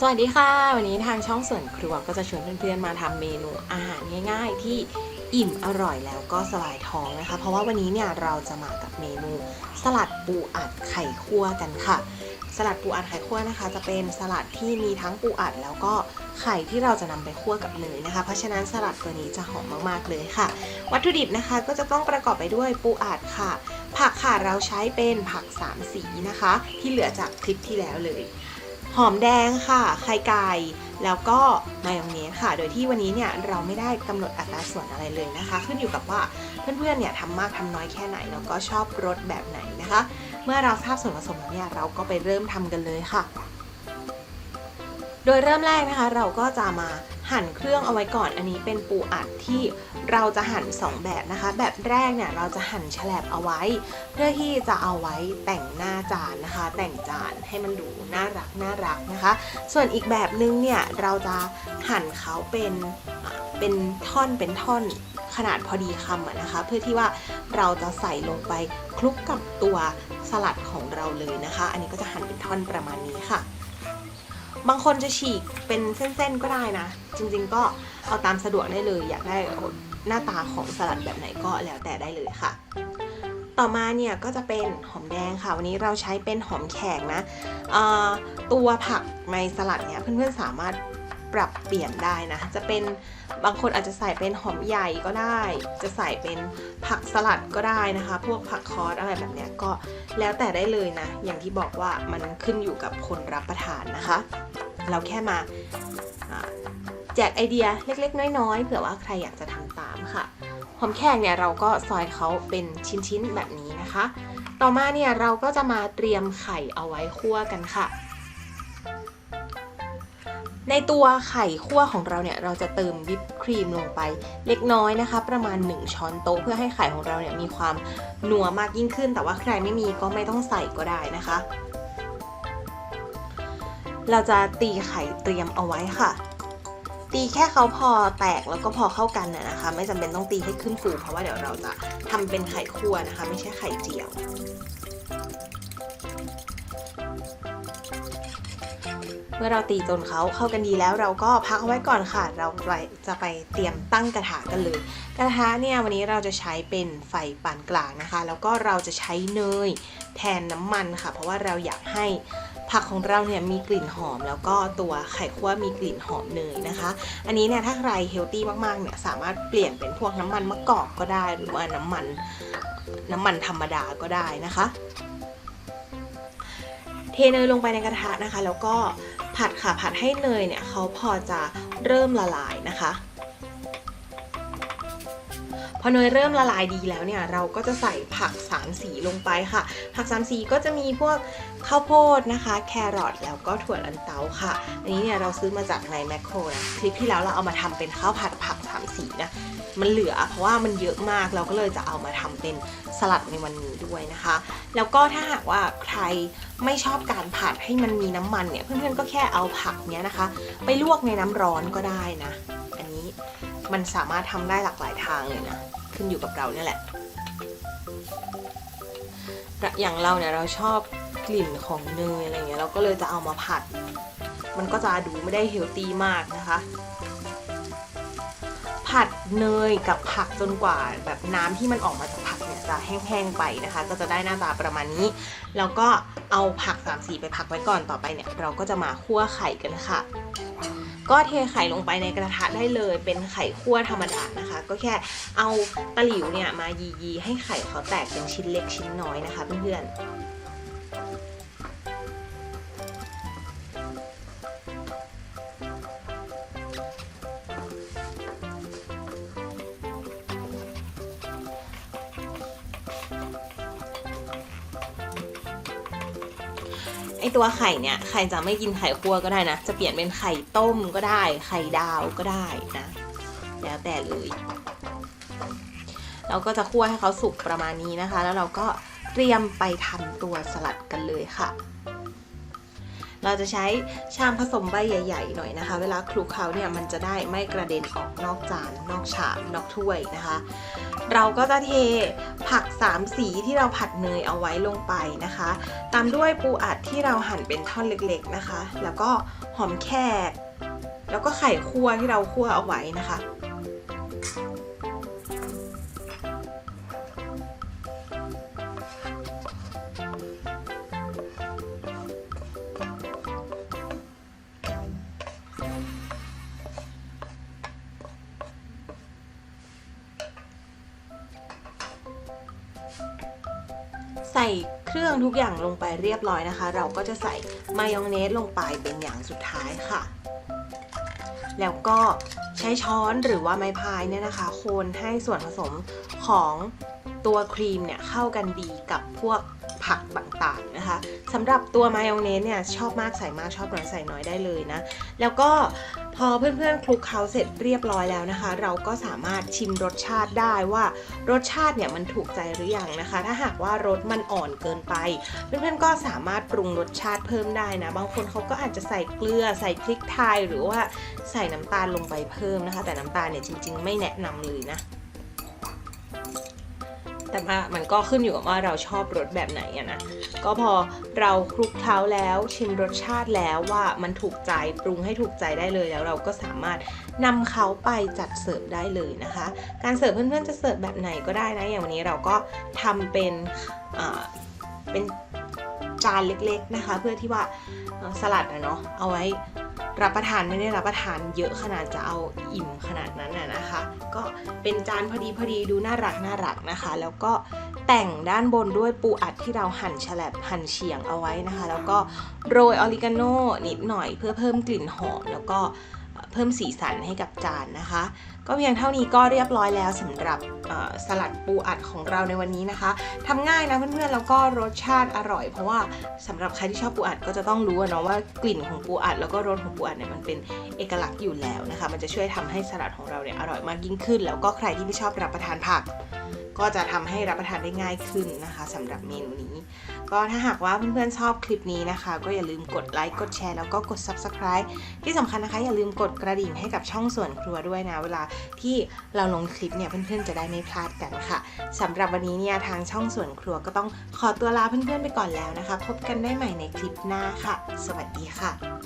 สวัสดีค่ะ วันนี้ทางช่องส่วนครัวก็จะชวนเพื่อนๆมาทำเมนูอาหารง่ายๆ ที่อิ่มอร่อยแล้วก็สลายท้องนะคะ เพราะว่าวันนี้เนี่ยเราจะมากับเมนูสลัดปูอัดไข่คั่วกันค่ะ สลัดปูอัดไข่คั่วนะคะ จะเป็นสลัดที่มีทั้งปูอัดแล้วก็ไข่ที่เราจะนำไปคั่วกับเนยนะคะ เพราะฉะนั้นสลัดตัวนี้จะหอมมากๆเลยค่ะ วัตถุดิบนะคะก็จะต้องประกอบไปด้วยปูอัดค่ะ ผักค่ะเราใช้เป็นผักสามสีนะคะ ที่เหลือจากคลิปที่แล้วเลย หอมแดงค่ะ ไข่ไก่ แล้วก็มายองเนสค่ะ โดยที่วันนี้เนี่ยเราไม่ได้กำหนดอัตราส่วนอะไรเลยนะคะ ขึ้นอยู่กับว่าเพื่อนๆเนี่ยทำมากทำน้อยแค่ไหนแล้วก็ชอบรสแบบไหนนะคะ เมื่อเราทราบส่วนผสมแล้วเนี่ยเราก็ไปเริ่มทำกันเลยค่ะ โดยเริ่มแรกนะคะเราก็จะมา หั่นเครื่องเอาไว้ก่อนอันนี้เป็นปูอัดที่เราจะหั่น 2 แบบนะคะ แบบแรกเนี่ยเราจะหั่นแฉลบเอาไว้ เพื่อที่จะเอาไว้แต่งหน้าจานนะคะ แต่งจานให้มันดูน่ารักน่ารักนะคะ ส่วนอีกแบบนึงเนี่ยเราจะหั่นเขาเป็นเป็นท่อนเป็นท่อนขนาดพอดีคำนะคะ เพื่อที่ว่าเราจะใส่ลงไปคลุกกับตัวสลัดของเราเลยนะคะ อันนี้ก็จะหั่นเป็นท่อนประมาณนี้ค่ะ บางคนจะฉีกเป็นเส้นๆก็ได้นะ จริงๆก็เอาตามสะดวกได้เลย อยากได้หน้าตาของสลัดแบบไหนก็แล้วแต่ได้เลยค่ะ ต่อมาเนี่ยก็จะเป็นหอมแดงค่ะ วันนี้เราใช้เป็นหอมแขกนะตัวผักในสลัดเนี่ยเพื่อนๆสามารถปรับเปลี่ยนได้นะ จะเป็นบางคนอาจจะใส่เป็นหอมใหญ่ก็ได้ จะใส่เป็นผักสลัดก็ได้นะคะ พวกผักคอสอะไรแบบเนี้ยก็แล้วแต่ได้เลยนะ อย่างที่บอกว่ามันขึ้นอยู่กับคนรับประทานนะคะ เราแค่มาแจกไอเดียเล็ก ๆ น้อย ๆ เผื่อว่าใครอยากจะทำตามค่ะหอมแขกเนี่ยเราก็ซอยเขาเป็นชิ้นๆแบบนี้นะคะ ต่อมาเนี่ยเราก็จะมาเตรียมไข่เอาไว้คั่วกันค่ะ ในตัวไข่คั่วของเราเนี่ยเราจะเติมวิปครีมลงไปเล็กน้อยนะคะ ประมาณ 1 ช้อนโต๊ะเพื่อให้ไข่ของเราเนี่ยมีความนัวมากยิ่งขึ้น แต่ว่าใครไม่มีก็ไม่ต้องใส่ก็ได้นะคะ เราจะตีไข่เตรียมเอาไว้ค่ะ ตีแค่เขาพอแตกแล้วก็พอเข้ากันน่ะนะคะ ไม่จำเป็นต้องตีให้ขึ้นฟูเพราะว่าเดี๋ยวเราจะทำเป็นไข่คั่วนะคะ ไม่ใช่ไข่เจียวเมื่อเราตีจนเขาเข้ากันดีแล้วเราก็พักเอาไว้ก่อนค่ะ เราไปจะไปเตรียมตั้งกระทะกันเลย กระทะเนี่ยวันนี้เราจะใช้เป็นไฟปานกลางนะคะ แล้วก็เราจะใช้เนยแทนน้ำมันค่ะ เพราะว่าเราอยากให้ ผักของเราเนี่ยมีกลิ่นหอมแล้วก็ตัวไข่คั่วมีกลิ่นหอมเนยนะคะ อันนี้เนี่ยถ้าใครเฮลตี้มากๆเนี่ยสามารถเปลี่ยนเป็นพวกน้ำมันมะกอกก็ได้ หรือว่าน้ำมันน้ำมันธรรมดาก็ได้นะคะ เทเนยลงไปในกระทะนะคะ แล้วก็ผัดค่ะผัดให้เนยเนี่ยเขาพอจะเริ่มละลายนะคะ อเนยเริ่มละลายดีแล้วเนี่ยเราก็จะใส่ผักสามสีลงไปค่ะ ผักสามสีก็จะมีพวกข้าวโพดนะคะ แครอทแล้วก็ถั่วลันเตาค่ะ อันนี้เนี่ยเราซื้อมาจากในแมคโครนะคลิปที่แล้วเราเอามาทำเป็นข้าวผัดผักสามสีนะมันเหลือเพราะว่ามันเยอะมากเราก็เลยจะเอามาทำเป็นสลัดในวันนี้ด้วยนะคะ แล้วก็ถ้าหากว่าใครไม่ชอบการผัดให้มันมีน้ำมันเนี่ยเพื่อนๆก็แค่เอาผักเนี้ยนะคะ ไปลวกในน้ำร้อนก็ได้นะ อันนี้ มันสามารถทำได้หลากหลายทางเลยนะ ขึ้นอยู่กับเราเนี่ยแหละ อย่างเราเนี่ยเราชอบกลิ่นของเนยอะไรเงี้ยเราก็เลยจะเอามาผัด มันก็จะดูไม่ได้เฮลตี้มากนะคะ ผัดเนยกับผักจนกว่าแบบน้ำที่มันออกมาจากผักเนี่ยจะแห้งๆไปนะคะ ก็จะได้หน้าตาประมาณนี้ แล้วก็เอาผักสามสีไปพักไว้ก่อนต่อไปเนี่ย เราก็จะมาคั่วไข่กันค่ะ ก็เทไข่ลงไปในกระทะได้เลยเป็นไข่คั่วธรรมดานะคะ ก็แค่เอาตะหลิวเนี่ยมายีๆให้ไข่เขาแตกเป็นชิ้นเล็กชิ้นน้อยนะคะเพื่อนๆ ตัวไข่เนี่ยใครจะไม่กินไข่คั่วก็ได้นะ จะเปลี่ยนเป็นไข่ต้มก็ได้ ไข่ดาวก็ได้นะ แล้วแต่เลย เราก็จะคั่วให้เขาสุกประมาณนี้นะคะ แล้วเราก็เตรียมไปทำตัวสลัดกันเลยค่ะเราจะใช้ชามผสมใบใหญ่ ๆ หน่อยนะคะ เวลาคลุกเขาเนี่ยมันจะได้ไม่กระเด็นออกนอกจานนอกชามนอกถ้วยนะคะ เราก็จะเทผักสามสีที่เราผัดเนยเอาไว้ลงไปนะคะ ตามด้วยปูอัดที่เราหั่นเป็นท่อนเล็กๆนะคะ แล้วก็หอมแขกแล้วก็ไข่คั่วที่เราคั่วเอาไว้นะคะ เครื่องทุกอย่างลงไปเรียบร้อยนะคะ เราก็จะใส่มายองเนสลงไปเป็นอย่างสุดท้ายค่ะ แล้วก็ใช้ช้อนหรือว่าไม้พายเนี่ยนะคะ คนให้ส่วนผสมของตัวครีมเนี่ยเข้ากันดีกับพวกผักต่างๆนะคะสำหรับตัวมายองเนสเนี่ยชอบมากใส่มากชอบน้อยใส่น้อยได้เลยนะ แล้วก็ พอเพื่อนๆคลุกเคล้าเสร็จเรียบร้อยแล้วนะคะ เราก็สามารถชิมรสชาติได้ว่ารสชาติเนี่ยมันถูกใจหรือยังนะคะ ถ้าหากว่ารสมันอ่อนเกินไป เพื่อนๆก็สามารถปรุงรสชาติเพิ่มได้นะ บางคนเขาก็อาจจะใส่เกลือใส่พริกไทยหรือว่าใส่น้ำตาลลงไปเพิ่มนะคะ แต่น้ำตาลเนี่ยจริง ๆ ไม่แนะนำเลยนะ แต่ว่ามันก็ขึ้นอยู่กับว่าเราชอบรสแบบไหนอะนะ ก็พอเราคลุกเคล้าแล้วชิมรสชาติแล้วว่ามันถูกใจปรุงให้ถูกใจได้เลยแล้วเราก็สามารถนำเขาไปจัดเสิร์ฟได้เลยนะคะ การเสิร์ฟเพื่อนๆจะเสิร์ฟแบบไหนก็ได้นะ อย่างวันนี้เราก็ทำเป็นเป็นจานเล็กๆนะคะ เพื่อที่ว่าสลัดอะเนาะเอาไว้ รับประทานไม่ได้รับประทานเยอะขนาดจะเอาอิ่มขนาดนั้นน่ะนะคะ ก็เป็นจานพอดีพอดีดูน่ารักน่ารักนะคะ แล้วก็แต่งด้านบนด้วยปูอัดที่เราหั่นฉลับหั่นเฉียงเอาไว้นะคะ แล้วก็โรยออริกาโน่นิดหน่อยเพื่อเพิ่มกลิ่นหอมแล้วก็ เพิ่มสีสันให้กับจานนะคะ ก็เพียงเท่านี้ก็เรียบร้อยแล้วสำหรับสลัดปูอัดของเราในวันนี้นะคะทำง่ายนะเพื่อนๆแล้วก็รสชาติอร่อย เพราะว่าสำหรับใครที่ชอบปูอัดก็จะต้องรู้เนาะว่ากลิ่นของปูอัด แล้วก็รสของปูอัดเนี่ยมันเป็นเอกลักษณ์อยู่แล้วนะคะ มันจะช่วยทำให้สลัดของเราเนี่ยอร่อยมากยิ่งขึ้น แล้วก็ใครที่ไม่ชอบรับประทานผัก ก็จะทำให้รับประทานได้ง่ายขึ้นนะคะสำหรับเมนูนี้ ก็ถ้าหากว่าเพื่อนๆชอบคลิปนี้นะคะ ก็อย่าลืมกดไลค์กดแชร์แล้วก็กด subscribe ที่สำคัญนะคะอย่าลืมกดกระดิ่งให้กับช่องส่วนครัวด้วยนะเวลาที่เราลงคลิปเนี่ยเพื่อนๆจะได้ไม่พลาดกันค่ะสำหรับวันนี้เนี่ยทางช่องส่วนครัวก็ต้องขอตัวลาเพื่อนๆไปก่อนแล้วนะคะ พบกันได้ใหม่ในคลิปหน้าค่ะ สวัสดีค่ะ